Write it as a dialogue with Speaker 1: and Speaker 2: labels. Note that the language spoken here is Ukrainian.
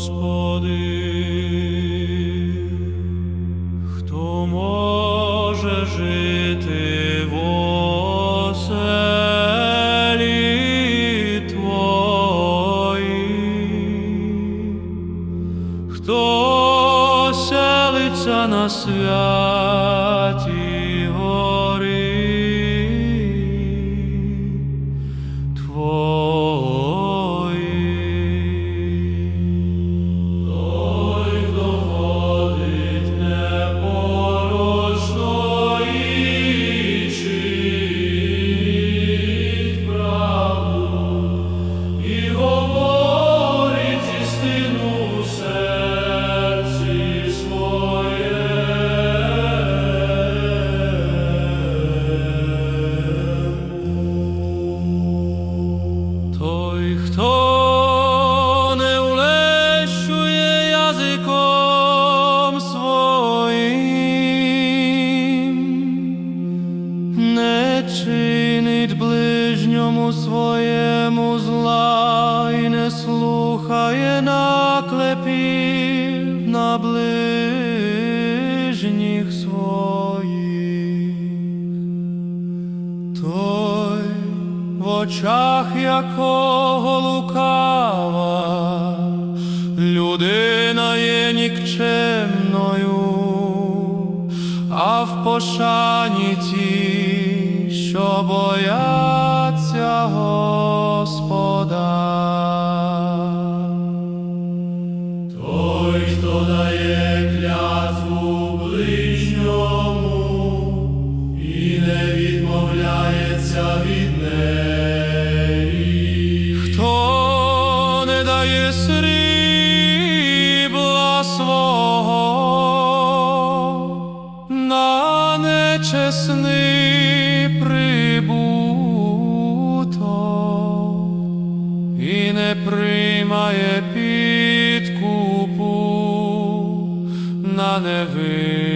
Speaker 1: Господи, хто може жити в оселі Твоїй? Хто селиться на святій ближньому своєму зла і не слухає наклепів на ближніх своїх. Той, в очах якого лукава, людина є нікчемною, а в пошані ті, що Господа. Той, хто дає клятву ближньому і не відмовляється від неї. Хто не дає срібла свого на нечесний прибуток приймає підкупу на невинного.